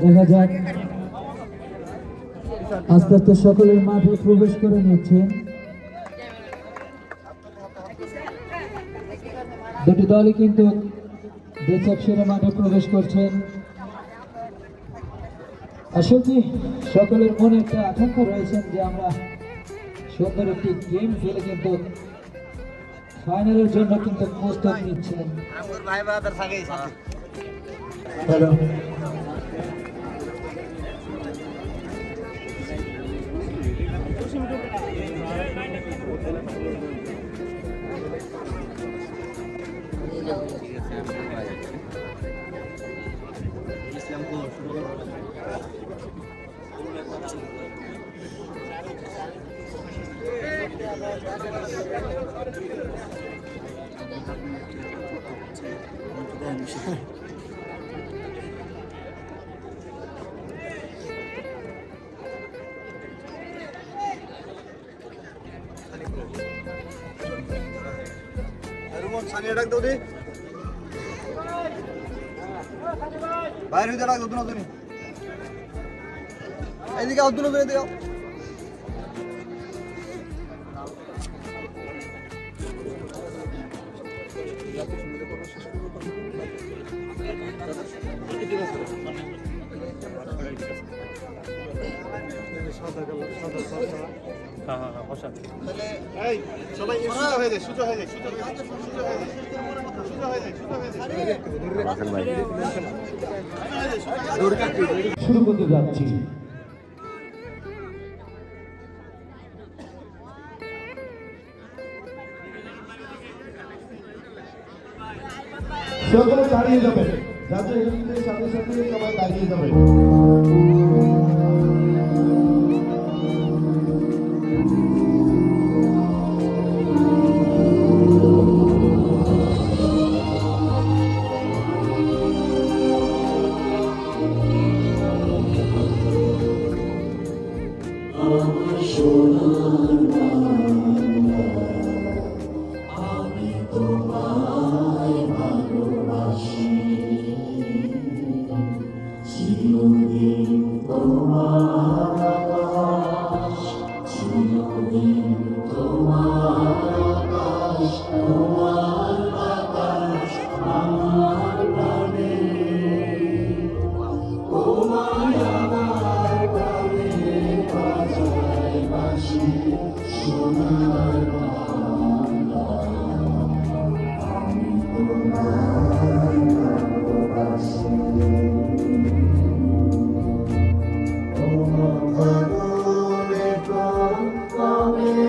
দেখা যাক। আস্তে আস্তে সকলের মাঠে প্রবেশ করে নিচ্ছে। দুটি দলই কিন্তু দেশের সেরা মাঠে প্রবেশ করছেন। আসলে সকলের মনে একটা আকাঙ্ক্ষা রয়েছেন যে আমরা সুন্দর একটি গেম খেলে কিন্তু ফাইনালের জন্য কিন্তু প্রস্তুত নিচ্ছেন হ্যালো সানিয়া ডাক দাও দি বাইরে ডাক দাও তুমি। এইদিকে আও দুনো করে দিও এই সবাই সোজা হয়ে যায় সোজা হয়ে যায় সোজা হয়ে যায় সোজা হয়ে যায় হয়ে যায় সোজা হয়ে যায়। শুরু করতে যাচ্ছি। দাঁড়িয়ে যাবে যাতে সাথে সাথে সবাই দাঁড়িয়ে যাবে।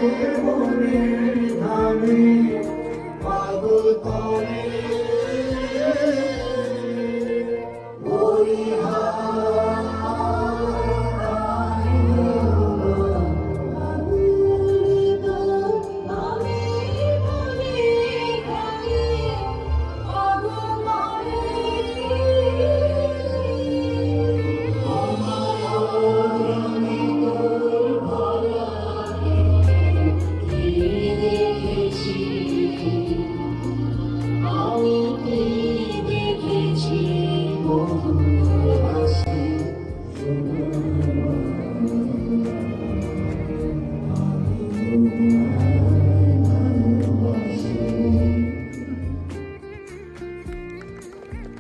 করতে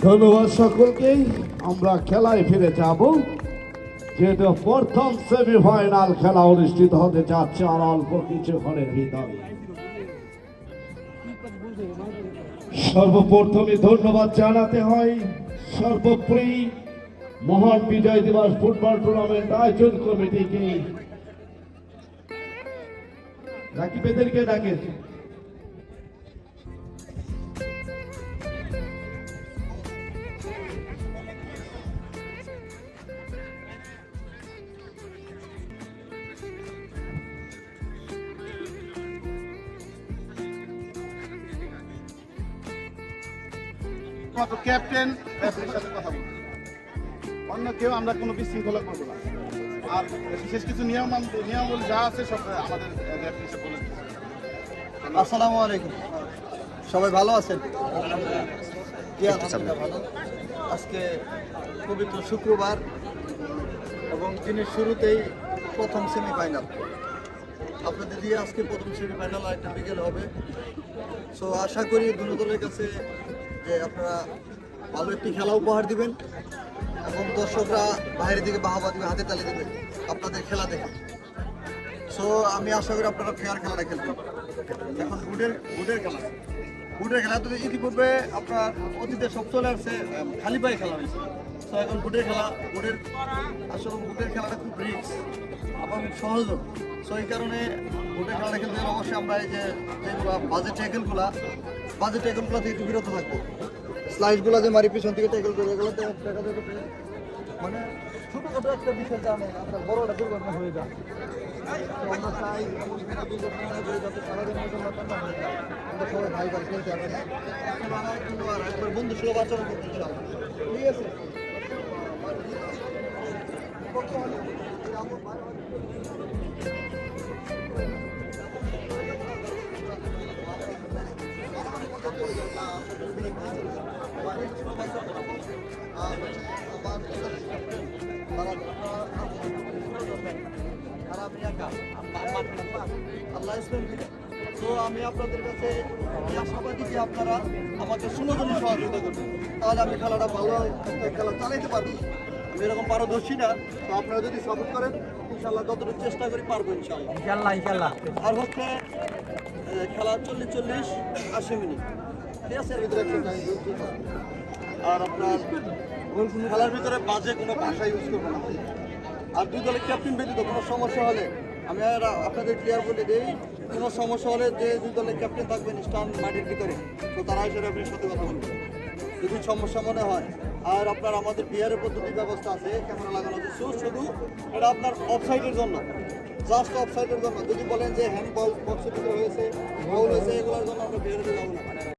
ধন্যবাদ সকলকেই আমরা খেলায় ফিরে যাব। যেহেতু প্রথম সেমিফাইনাল খেলা অনুষ্ঠিত হতে যাচ্ছে, আর অল্প কিছুক্ষণের ভিতরে। সর্বপ্রথমে ধন্যবাদ জানাতে হয় সর্বোপরি মহান বিজয় দিবস ফুটবল টুর্নামেন্ট আয়োজন কমিটিকে। রাকিবেদেরকে ডাকেছে মাত্র ক্যাপ্টেন রেফারির সাথে কথা বলব। অন্য কেউ আমরা কোনো বিশৃঙ্খলা করব না। আর বিশেষ কিছু নিয়ম নিয়মাবলী যা আছে সব আমাদের রেফারি বলে আসসালামু আলাইকুম। সবাই ভালো আছেন? ভালো। আজকে পবিত্র শুক্রবার এবং দিনের শুরুতেই প্রথম সেমিফাইনাল আপনাদের দিয়ে আজকে প্রথম সেমিফাইনাল আরেকটা বিকেল হবে। সো আশা করি দুটো দলের কাছে যে আপনারা ভালো একটি খেলা উপহার দিবেন এবং দর্শকরা বাইরের দিকে বাহাবা দিবে হাতে তালি দেবে, আপনাদের খেলা দেখে। সো আমি আশা করি আপনারা ফেয়ার খেলাটা খেলবেন। এখন বুটের বুটের খেলা। বুটের খেলা তো ইতিপূর্বে আপনার অতীতে সব চলে আসছে খালি পায়ে খেলা হয়েছে। তো এখন বুটের খেলা বুটের আসলে বুটের খেলাটা খুব রিক্স এবং সহজ সো এই কারণে খেলাটা খেলতে গেলে অবশ্যই আমরা এই যে যেগুলো বাজে ট্যাকেলগুলা বাজে ট্যাকেলগুলো থেকে একটু বিরত থাকব। স্লাইডগুলো যে মারি পিছন থেকে ট্যাকেল করে এগুলো মানে ছোটখাটো একটা বিষয় জানে আপনার বড় একটা দুর্ঘটনা হয়ে যায়। কিন্তু একবার বন্ধু ঠিক আছে? আল্লাহ ইসলাম দিলে তো আমি আপনাদের কাছে আশাবাদী যে আপনারা আমাকে জন সহযোগিতা করবেন তাহলে আমি খেলাটা ভালো খেলা চালাইতে পারব আমি এরকম পারদর্শী না তো আপনারা যদি সাপোর্ট করেন ইনশাল্লাহ যতটুকু চেষ্টা করি পারব ইনশাল্লাহ। ইনশাল্লাহ ইনশাল্লাহ। আর হচ্ছে খেলা চল্লিশ চল্লিশ, আশি মিনিট। ঠিক আছে? ভিতরে। আর আপনার খেলার ভিতরে বাজে কোনো ভাষা ইউজ করব না। আর দুই দলের ক্যাপ্টেন ব্যতীত কোনো সমস্যা হলে আমি আর আপনাদের ক্লিয়ার বলে দিই, কোনো সমস্যা হলে যে দুই দলের ক্যাপ্টেন থাকবেন স্টান মাটির ভিতরে, তো তারা আপনি সাথে কথা বলবেন যদি সমস্যা মনে হয় আর আপনার আমাদের বিহারের পদ্ধতি ব্যবস্থা আছে, ক্যামেরা লাগানো আছে। শুধু এটা আপনার অফসাইডের জন্য। জাস্ট অফসাইডের জন্য। যদি বলেন যে হ্যান্ড বল বক্সের ভিতরে হয়েছে বল হয়েছে, এগুলোর জন্য আমরা বিহারে যাব না।